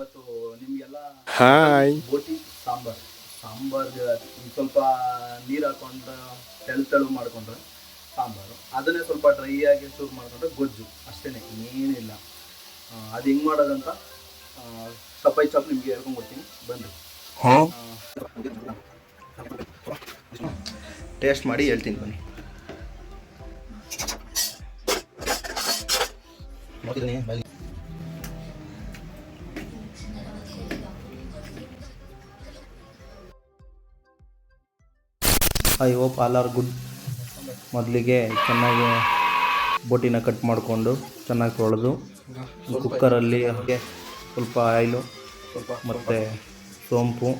ಇವತ್ತು ನಿಮಗೆಲ್ಲ ಹಾಯ್ ಬೋಟಿ ಸಾಂಬಾರ್. ಸಾಂಬಾರ್ಗೆ ಒಂದ್ ಸ್ವಲ್ಪ ನೀರು ಹಾಕೊಂಡು ತೆಳು ತೆಳು ಮಾಡ್ಕೊಂಡ್ರೆ ಸಾಂಬಾರು. ಅದನ್ನೇ ಸ್ವಲ್ಪ ಡ್ರೈ ಆಗಿ ಚೂರು ಮಾಡ್ಕೊಂಡ್ರೆ ಗೊಜ್ಜು. ಅಷ್ಟೇ ಇನ್ನೇನಿಲ್ಲ ಆ, ಅದು ಹೆಂಗ್ ಮಾಡೋದಂತ ಸಪ್ಪೈ ಚಾಪ್ ನಿಮ್ಗೆ ಹೇಳ್ಕೊಂಡ್ಬಿಡ್ತೀನಿ ಬನ್ನಿ ಟೇಸ್ಟ್ ಮಾಡಿ ಹೇಳ್ತೀನಿ ಬನ್ನಿ. ನೋಡಿದ್ದೀನಿ I hope all are good. ಮೊದಲಿಗೆ ಚೆನ್ನಾಗಿ ಬೋಟಿನ ಕಟ್ ಮಾಡಿಕೊಂಡು ಚೆನ್ನಾಗಿ ತೊಳೆದು ಕುಕ್ಕರಲ್ಲಿ ಹಾಗೆ ಸ್ವಲ್ಪ ಆಯಿಲು ಸ್ವಲ್ಪ ಮತ್ತು ಸೋಂಪು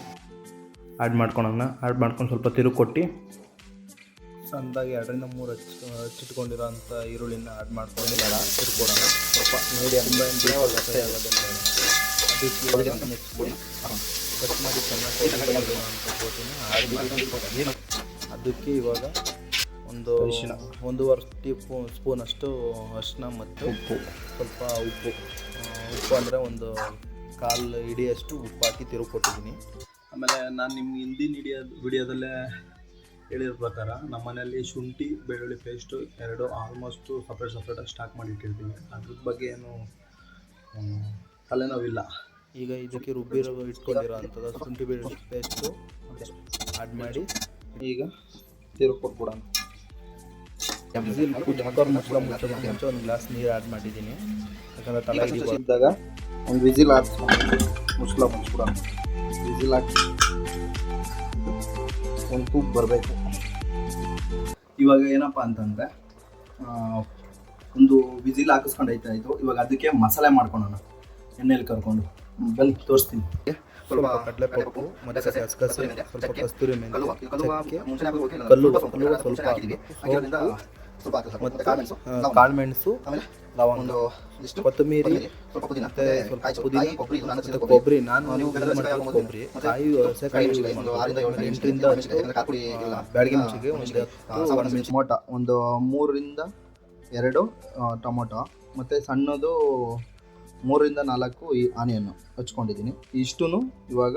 ಆ್ಯಡ್ ಮಾಡ್ಕೊಳೋಣ. ಆ್ಯಡ್ ಮಾಡ್ಕೊಂಡು ಸ್ವಲ್ಪ ತಿರುಗಿ ಕೊಟ್ಟು ಸಣ್ಣದಾಗಿ ಎರಡರಿಂದ ಮೂರು ಹಚ್ಚಿ ಹಚ್ಚಿಟ್ಕೊಂಡಿರೋ ಅಂಥ ಈರುಳ್ಳಿನ ಆ್ಯಡ್ ಮಾಡ್ಕೊಂಡು ಬೇಡ ತಿರ್ಕೊಡೋಣ ಸ್ವಲ್ಪ ನೆಕ್ಸ್ಟ್ ಕಟ್ ಮಾಡಿ ಚೆನ್ನಾಗಿ ಅದಕ್ಕೆ ಇವಾಗ ಒಂದು ಅರಿಶಿನ ಒಂದೂವರೆ ಟೀ ಸ್ಪೂನಷ್ಟು ಅರಿಶಿನ ಮತ್ತು ಉಪ್ಪು. ಸ್ವಲ್ಪ ಉಪ್ಪು. ಉಪ್ಪು ಅಂದರೆ ಒಂದು ಕಾಲು ಹಿಡಿಯಷ್ಟು ಉಪ್ಪು ಹಾಕಿ ತಿರುವು ಕೊಟ್ಟಿದ್ದೀನಿ. ಆಮೇಲೆ ನಾನು ನಿಮ್ಗೆ ಹಿಂದಿನ ಹಿಡಿಯೋ ವಿಡಿಯೋದಲ್ಲೇ ಹೇಳಿರೋ ಪ್ರಕಾರ ನಮ್ಮ ಮನೆಯಲ್ಲಿ ಶುಂಠಿ ಬೆಳ್ಳುಳ್ಳಿ ಪೇಸ್ಟು ಎರಡು ಆಲ್ಮೋಸ್ಟು ಸಪ್ರೇಟ್ ಸಪ್ರೇಟಾಗಿ ಸ್ಟಾಕ್ ಮಾಡಿ ಇಟ್ಟಿರ್ತೀನಿ. ಅದ್ರ ಬಗ್ಗೆ ಏನು ತಲೆನೋವಿಲ್ಲ. ಈಗ ಇದಕ್ಕೆ ರುಬ್ಬಿರೋ ಇಟ್ಕೊಂಡಿರೋ ಅಂಥದ್ದು ಶುಂಠಿ ಬೆಳ್ಳುಳ್ಳಿ ಪೇಸ್ಟು ಆ್ಯಡ್ ಮಾಡಿ. ಈಗ ತಿರುಗಿ ಕೊಟ್ಬಿಡೋಣ. ವಿಸಿಲ್ ಕೂತ್ ಹಾಕೋರು ಮುಚ್ಚಳ ಮುಚ್ಚೋದಕ್ಕೆ ಮುಂಚೆ ಒಂದು ಗ್ಲಾಸ್ ನೀರು ಆ್ಯಡ್ ಮಾಡಿದ್ದೀನಿ. ಯಾಕಂದರೆ ತಲೆ. ಇದ್ದಾಗ ಒಂದು ವಿಸಿಲ್ ಹಾಕ್ಸ್ಕೊಂಡು ಮುಸ್ಕಲ ಮುಚ್ಬಿಡೋಣ ವಿಸಿಲ್ ಹಾಕಿ ಒಂದು ಕೂಪ್ ಬರಬೇಕು. ಇವಾಗ ಏನಪ್ಪ ಅಂತಂದರೆ ಒಂದು ವಿಜಿಲ್ ಹಾಕಿಸ್ಕೊಂಡು ಆಯಿತು ಇವಾಗ ಅದಕ್ಕೆ ಮಸಾಲೆ ಮಾಡ್ಕೊಳೋಣ. ಎಣ್ಣೆಲಿ ಕರ್ಕೊಂಡು. ಬನ್ನಿ. ತೋರಿಸ್ತೀನಿ. ಸ್ವಲ್ಪ ಕಡಲೆಪಪ್ಪು ಮತ್ತು ಕಸಕಸೆ ಸ್ವಲ್ಪ ಕಸ್ತೂರಿ ಚಕ್ಕೆ. ಸ್ವಲ್ಪ ಕಾಳುಮೆಣಸು. ಲವಂಗ. ಕೊತ್ತಂಬರಿ. ಮತ್ತೆ ಸ್ವಲ್ಪ ಪುದೀನ. ಮತ್ತೆ ಕೊಬ್ಬರಿ. ನಾನು ಕೊಬ್ಬರಿ. ಕಾಯಿ ಎಂಟರಿಂದ ಬ್ಯಾಡಗಿ ಮೆಣಸಿಗೆ ಒಂದು ಟೊಮೊಟೊ. ಒಂದು ಮೂರರಿಂದ ಎರಡು ಟೊಮೊಟೊ. ಮತ್ತು ಸಣ್ಣದು ಮೂರರಿಂದ ನಾಲ್ಕು ಈ ಆನೆಯನ್ನು ಹಚ್ಕೊಂಡಿದ್ದೀನಿ. ಇಷ್ಟೂ ಇವಾಗ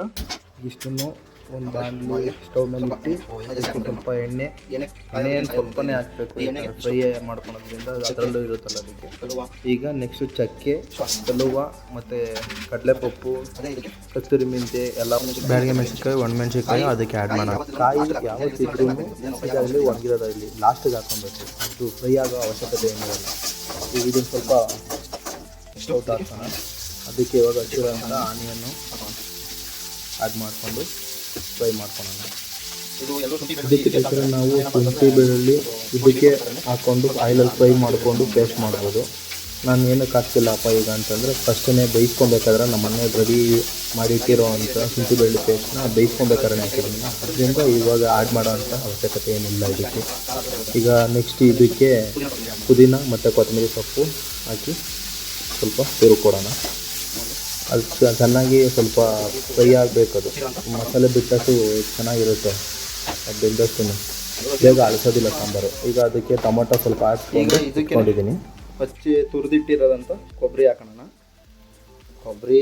ಇಷ್ಟನ್ನು ಒಂದು ಬಾಣಲಿ ಸ್ಟವ್ ಮೇಲೆ ಇಟ್ಟು ಅದಕ್ಕೆ ಸ್ವಲ್ಪ ಎಣ್ಣೆ ಎಣ್ಣೆಯನ್ನು ಸ್ವಲ್ಪನೇ ಹಾಕಬೇಕು. ಫ್ರೈ ಮಾಡ್ಕೊಳೋದ್ರಿಂದ ಅದರಲ್ಲೂ ಇರುತ್ತಲ್ಲ ಅದಕ್ಕೆ. ಈಗ ನೆಕ್ಸ್ಟ್ ಚಕ್ಕೆ ಕಲುವ ಮತ್ತು ಕಡಲೆಪಪ್ಪು ಕಸ್ತೂರಿ ಮೆಂತೆ ಎಲ್ಲ ಬ್ಯಾಡಿಗೆ ಒಣ ಒಣಮೆಣಸಿನ್ಕಾಯಿ ಅದಕ್ಕೆ ಆ್ಯಡ್ ಮಾಡೋಣ ಕಾಯಿ ಯಾವತ್ತಿದ್ರೂ ಇದಾಗಲಿ ಒಣಗಿರೋದಾಗಲಿ ಲಾಸ್ಟಿಗೆ ಹಾಕೊಬೇಕು ಅದು ಫ್ರೈ ಆಗೋ ಅವಶ್ಯಕತೆ ಏನಿರಲ್ಲ. ಈಗ ಇದನ್ನು ಸ್ವಲ್ಪ ಸ್ಟವ್ ಹಾಕೋಣ ಅದಕ್ಕೆ ಇವಾಗ ಹಚ್ಚಿರೋಂಥ ಆನಿಯನ್ನು ಆ್ಯಡ್ ಮಾಡಿಕೊಂಡು ಫ್ರೈ ಮಾಡ್ಕೊಳ್ಳೋಣ. ಅದಕ್ಕೆ ನಾವು ಶುಂಠಿ ಬೆಳ್ಳುಳ್ಳಿ ಇದಕ್ಕೆ ಹಾಕ್ಕೊಂಡು ಆಯಿಲಲ್ಲಿ ಫ್ರೈ ಮಾಡಿಕೊಂಡು ಪೇಸ್ಟ್ ಮಾಡ್ಬೋದು. ನಾನು ಏನಕ್ಕೆ ಹಾಕ್ತಿಲ್ಲಪ್ಪ ಈಗ ಅಂತಂದರೆ ಫಸ್ಟೇ ಬೇಯಿಸ್ಕೊಬೇಕಾದ್ರೆ ನಮ್ಮ ಮನೆ ರೆಡಿ ಮಾಡಿಟ್ಟಿರೋ ಅಂಥ ಶುಂಠಿ ಬೆಳ್ಳುಳ್ಳಿ ಪೇಸ್ಟ್ನ ಬೇಯಿಸ್ಕೊಬೇಕಾದ್ರೆ ಹಾಕಿದ್ದೀನಿ. ಅದರಿಂದ ಇವಾಗ ಆ್ಯಡ್ ಮಾಡೋ ಅಂಥ ಅವಶ್ಯಕತೆ ಏನಿಲ್ಲ ಇದಕ್ಕೆ. ಈಗ ನೆಕ್ಸ್ಟ್ ಇದಕ್ಕೆ ಪುದೀನ ಮತ್ತು ಕೊತ್ತಂಬರಿ ಸೊಪ್ಪು ಹಾಕಿ ಸ್ವಲ್ಪ ತಿರುಗಿ ಅದು ಚ- ಚೆನ್ನಾಗಿ ಸ್ವಲ್ಪ ಫ್ರೈ ಆಗಬೇಕು ಅದು. ಮಸಾಲೆ ಬಿಟ್ಟಷ್ಟು ಚೆನ್ನಾಗಿರುತ್ತೆ. ಅದು ಬೆಂದಷ್ಟು ಬೇಗ ಅಳಿಸೋದಿಲ್ಲ ಸಾಂಬಾರು. ಈಗ ಅದಕ್ಕೆ ಟೊಮೊಟೊ ಸ್ವಲ್ಪ ಹಾಕಿ ಇಟ್ಕೊಂಡಿದ್ದೀನಿ. ಹಚ್ಚಿ ತುರಿದಿಟ್ಟಿರೋದಂತ ಕೊಬ್ಬರಿ ಹಾಕೋಣ. ಕೊಬ್ಬರಿ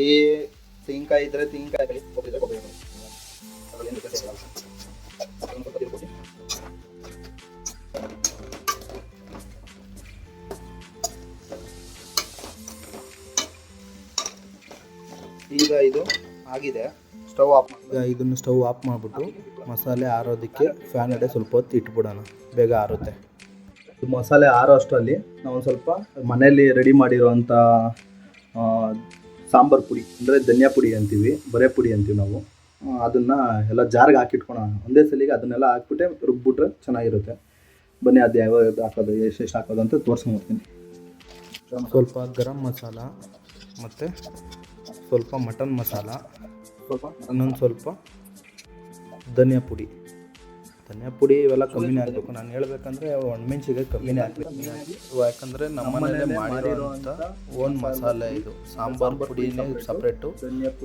ತೆಂಗಿನಕಾಯಿ ಇದ್ರೆ ತೆಂಗಿನಕಾಯಿ ಹಾಕಿ ಕೊಬ್ಬರಿ ಕೊಬ್ಬರಿ ಆಗಿದೆ. ಸ್ಟವ್ ಆಫ್ ಈಗ ಇದನ್ನು ಸ್ಟವ್ ಆಫ್ ಮಾಡಿಬಿಟ್ಟು ಮಸಾಲೆ ಆರೋದಕ್ಕೆ ಫ್ಯಾನ್ ಅಡೆ ಸ್ವಲ್ಪ ಹೊತ್ತು ಇಟ್ಬಿಡೋಣ. ಬೇಗ ಆರುತ್ತೆ. ಮಸಾಲೆ ಆರೋ ಅಷ್ಟರಲ್ಲಿ ನಾವು ಒಂದು ಸ್ವಲ್ಪ ಮನೆಯಲ್ಲಿ ರೆಡಿ ಮಾಡಿರೋವಂಥ ಸಾಂಬಾರು ಪುಡಿ ಅಂದರೆ ಧನಿಯಾ ಪುಡಿ ಅಂತೀವಿ ಬರೇ ಪುಡಿ ಅಂತೀವಿ ನಾವು. ಅದನ್ನು ಎಲ್ಲ ಜಾರ್ಗೆ ಹಾಕಿಟ್ಕೊಳೋಣ. ಒಂದೇ ಸಲಿಗೆ ಅದನ್ನೆಲ್ಲ ಹಾಕ್ಬಿಟ್ಟೆ ರುಬ್ಬಿಟ್ರೆ ಚೆನ್ನಾಗಿರುತ್ತೆ. ಬನ್ನಿ ಅದು ಯಾವ ಹಾಕೋದು ಎಷ್ಟು ಎಷ್ಟು ಹಾಕೋದು ಅಂತ ತೋರಿಸ್ಕೊಂಡ್ಬರ್ತೀನಿ ಸ್ವಲ್ಪ ಗರಂ ಮಸಾಲ ಮತ್ತು ಸ್ವಲ್ಪ ಮಟನ್ ಮಸಾಲ. ಸ್ವಲ್ಪ? ಇನ್ನೊಂದು ಸ್ವಲ್ಪ. ಧನಿಯಾ ಪುಡಿ. ಧನಿಯಾ ಪುಡಿ ಇವೆಲ್ಲ ಕಮ್ಮಿನೇ ಹಾಕಬೇಕು. ನಾನು ಹೇಳ್ಬೇಕಂದ್ರೆ ಒಣಮೆಣ್ಸಿಗೆ ಕಮ್ಮಿನೇ ಹಾಕಬೇಕು. ಯಾಕಂದರೆ ನಮ್ಮ ಮನೆಯಲ್ಲಿ ಮಾಡಿರೋಂಥ ಓನ್ ಮಸಾಲೆ ಇದು. ಸಾಂಬಾರು ಪುಡಿನೇ ಸಪ್ರೇಟು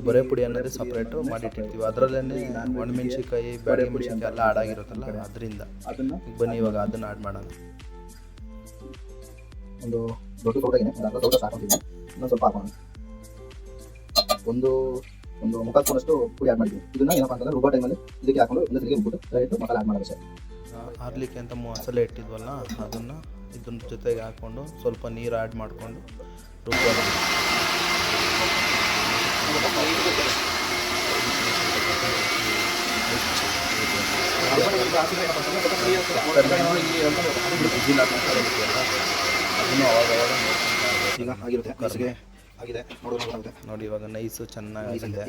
ಬೊರೆ ಪುಡಿ ಅನ್ನೋದೇ ಸಪ್ರೇಟು ಮಾಡಿಟ್ಟಿರ್ತೀವಿ ಅದರಲ್ಲೇ ಒಣಮೆಣ್ಸಿಕಾಯಿ ಬೇಳೆ ಮೆಣಸಿನ್ಕಾಯಿ ಎಲ್ಲ ಆಡಾಗಿರುತ್ತಲ್ಲ ಅದರಿಂದ. ಬನ್ನಿ ಇವಾಗ ಅದನ್ನು ಆಡ್ ಮಾಡೋಣ. ಒಂದು ದೊಡ್ಡ ಸ್ವಲ್ಪ ಹಾಕೋಣ. ಒಂದು ಒಂದು ಮುಖ ಸ್ಪೂನಷ್ಟು ಪುಡಿ ಆ್ಯಡ್ ಮಾಡಿದ್ವಿ. ಇದನ್ನ ಏನಪ್ಪ ಅಂತಂದ್ರೆ ರುಬ್ಬೋ ಟೈಮಲ್ಲಿ ಇದಕ್ಕೆ ಹಾಕೊಂಡು ತಿರುಗಿ ಉಪ್ಪಿಟ್ಟು ಡೈರೆಕ್ಟ್ ಮಸಾಲೆ ಆ್ಯಡ್ ಮಾಡೋದು ಸರ್. ಆರ್ಲಿಕ್ಕೆ ಅಂತ ಮಸಾಲೆ ಇಟ್ಟಿದ್ವಲ್ಲ ಅದನ್ನು ಇದನ್ನ ಜೊತೆಗೆ ಹಾಕ್ಕೊಂಡು ಸ್ವಲ್ಪ ನೀರು ಆ್ಯಡ್ ಮಾಡಿಕೊಂಡು ರುಬ್ಬ ಆಗಿರುತ್ತೆ ಆಗಿದೆ. ನೋಡಿ ಇವಾಗ ನೈಸು ಚೆನ್ನಾಗಿದೆ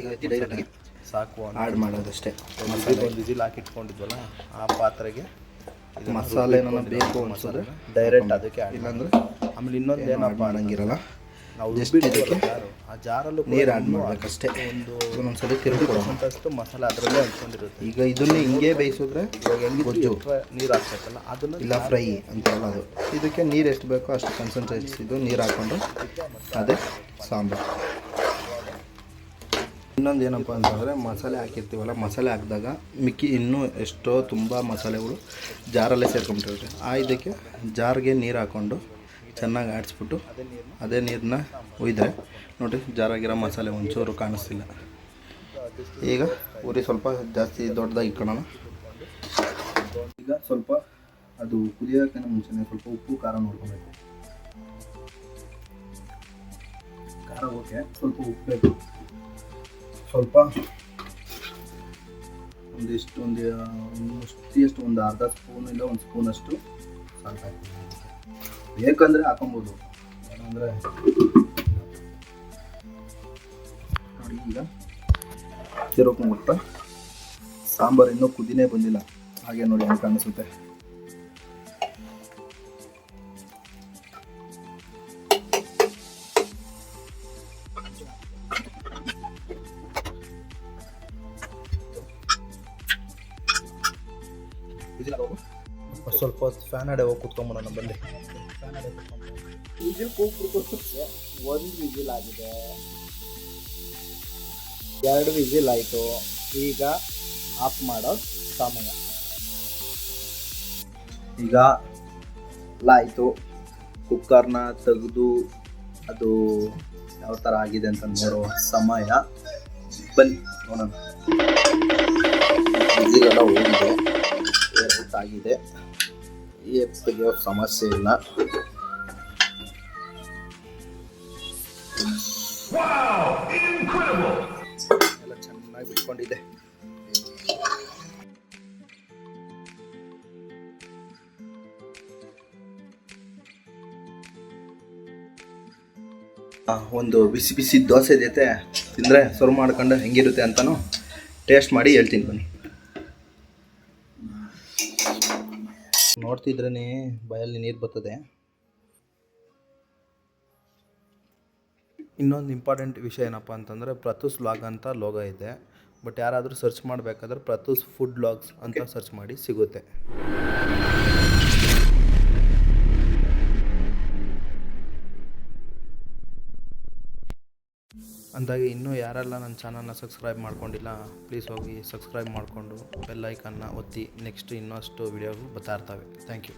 ಸಾಕು ಆ್ಯಡ್ ಮಾಡೋದಷ್ಟೇ. ವಿಜಿಲ್ ಹಾಕಿಟ್ಕೊಂಡಿದ್ವಲ್ಲ ಆ ಪಾತ್ರೆಗೆ ಮಸಾಲೆ ಬೇಕು ಅನ್ಸಿದ್ರೆ ಡೈರೆಕ್ಟ್ ಅದಕ್ಕೆ ಅಂದ್ರೆ ಆಮೇಲೆ ಇನ್ನೊಂದು ಏನಪ್ಪ ಮಾಡಂಗಿರಲ್ಲ. ನಾವು ಇದಕ್ಕೆ ಆ ಜಾರಲ್ಲೂ ನೀರು ಆ್ಯಡ್ ಮಾಡ್ಬೇಕಷ್ಟೇ. ಒಂದು ಒಂದೊಂದ್ಸಲ ತಿರುಗಿ ಕೊಡೋಣ ಅಷ್ಟು ಮಸಾಲೆ ಅದರಲ್ಲೇ ಹಂಚ್ಕೊಂಡಿರುತ್ತೆ ಈಗ ಇದನ್ನೇ ಹಿಂಗೆ ಬೇಯಿಸಿದ್ರೆ ಇವಾಗ ಹೆಂಗಿದ್ರು ಗೊಜ್ಜು. ನೀರು ಹಾಕ್ಬೇಕಲ್ಲ ಅದನ್ನು ಇಲ್ಲ ಫ್ರೈ ಅಂತ ಅದು ಇದಕ್ಕೆ ನೀರು ಎಷ್ಟು ಬೇಕೋ ಅಷ್ಟು ಕನ್ಸಂಟ್ರೇಟ್ಸ್ ಇದು ನೀರು ಹಾಕ್ಕೊಂಡು ಅದೇ ಸಾಂಬಾರು. ಇನ್ನೊಂದು ಏನಪ್ಪ ಅಂತಂದರೆ ಮಸಾಲೆ ಹಾಕಿರ್ತೀವಲ್ಲ ಮಸಾಲೆ ಹಾಕಿದಾಗ ಮಿಕ್ಕಿ ಇನ್ನೂ ಎಷ್ಟೋ ತುಂಬ ಮಸಾಲೆಗಳು ಜಾರಲ್ಲೇ ಸೇರ್ಕೊಂಬಿಟ್ಟಿರುತ್ತೆ ಆ ಇದಕ್ಕೆ ಜಾರ್ಗೆ ನೀರು ಹಾಕ್ಕೊಂಡು ಚೆನ್ನಾಗಿ ಆಡಿಸ್ಬಿಟ್ಟು ಅದೇ ನೀರನ್ನ ಒಯ್ದರೆ. ನೋಡಿ ಜಾರಾಗಿರೋ ಮಸಾಲೆ ಒಂಚೂರು ಕಾಣಿಸ್ತಿಲ್ಲ. ಈಗ ಉರಿ ಸ್ವಲ್ಪ ಜಾಸ್ತಿ ದೊಡ್ಡದಾಗಿ ಇಟ್ಕೊಳ್ಳೋಣ. ಈಗ ಸ್ವಲ್ಪ ಅದು ಕುದಿಯೋಕ್ಕಿಂತ ಮುಂಚೆನೆ ಸ್ವಲ್ಪ ಉಪ್ಪು, ಖಾರ ನೋಡ್ಕೋಬೇಕು. ಖಾರ ಓಕೆ ಸ್ವಲ್ಪ ಉಪ್ಪು ಬೇಕು ಸ್ವಲ್ಪ ಒಂದಿಷ್ಟು ಒಂದು ಅಷ್ಟು ಒಂದು ಅರ್ಧ ಸ್ಪೂನ್ ಇಲ್ಲ ಒಂದು ಸ್ಪೂನಷ್ಟು ಸಾಕಾಗ್ತದೆ ಬೇಕಂದರೆ ಹಾಕೊಬೋದು. ಏನಂದರೆ ನೋಡಿ ಈಗ ತಿರುಗ್ಬಿಟ್ಟು ಸಾಂಬಾರು ಇನ್ನೂ ಕುದಿನೇ ಬಂದಿಲ್ಲ. ಹಾಗೆ ನೋಡಿ ಹೆಂಗೆ ಕಾಣಿಸುತ್ತೆ. ಸ್ವಲ್ಪ ಫ್ಯಾನ್ ಅಡೆ ಹೋಗಿ ಕುತ್ಕೊಂಬೋಣ ಬಲ್ಲಿ ವಿಜಿಲ್ ಕೂಗ್ಬಿಟ್ಟು ಒಂದು ವಿಜಿಲ್ ಆಗಿದೆ ಎರಡು ವಿಜಿಲ್ ಆಯಿತು. ಈಗ ಆಫ್ ಮಾಡೋ ಸಮಯ. ಈಗ ಲಾಯಿತು. ಕುಕ್ಕರ್ನ ತೆಗೆದು ಅದು ಯಾವ ಥರ ಆಗಿದೆ ಅಂತ ನೋಡೋ ಸಮಯ. ಬನ್ನಿ, ನೋಡೋಣ. ಇದೆಲ್ಲ ಹೋಗಿದೆ. ಏರ್ಬಿಟ್ ಆಗಿದೆ. ಸಮಸ್ಯೆ ಇಲ್ಲ. ಎಲ್ಲ ಚೆನ್ನಾಗಿ ಬಿಟ್ಕೊಂಡಿದೆ ಒಂದು ಬಿಸಿ ಬಿಸಿ ದೋಸೆ ಜೊತೆ ತಿಂದರೆ ಸರ್ವ್ ಮಾಡ್ಕೊಂಡು ಹೆಂಗಿರುತ್ತೆ ಅಂತಲೂ ಟೇಸ್ಟ್ ಮಾಡಿ ಹೇಳ್ತೀನಿ ಬನ್ನಿ. ನೋಡ್ತಿದ್ರೇ ಬಾಯಲ್ಲಿ ನೀರು ಬರ್ತದೆ. ಇನ್ನೊಂದು ಇಂಪಾರ್ಟೆಂಟ್ ವಿಷಯ ಏನಪ್ಪ ಅಂತಂದರೆ ಪ್ರತೂಸ್ ಲಾಗ್ ಅಂತ ಲೋಗೋ ಇದೆ. ಬಟ್ ಯಾರಾದರೂ ಸರ್ಚ್ ಮಾಡಬೇಕಾದ್ರೆ ಪ್ರತೂಸ್ ಫುಡ್ ಲಾಗ್ಸ್ ಅಂತ ಸರ್ಚ್ ಮಾಡಿ ಸಿಗುತ್ತೆ. ಅಂದಾಗೆ ಇನ್ನೂ ಯಾರೆಲ್ಲ ನನ್ನ ಚಾನಲ್ನ ಸಬ್ಸ್ಕ್ರೈಬ್ ಮಾಡ್ಕೊಂಡಿಲ್ಲ ಪ್ಲೀಸ್ ಹೋಗಿ ಸಬ್ಸ್ಕ್ರೈಬ್ ಮಾಡಿಕೊಂಡು ಬೆಲ್ ಐಕನ್ನ ಒತ್ತಿ ನೆಕ್ಸ್ಟ್ ಇನ್ನಷ್ಟು ವೀಡಿಯೋಗಳು ಬರ್ತಾ ಇರ್ತವೆ. Thank you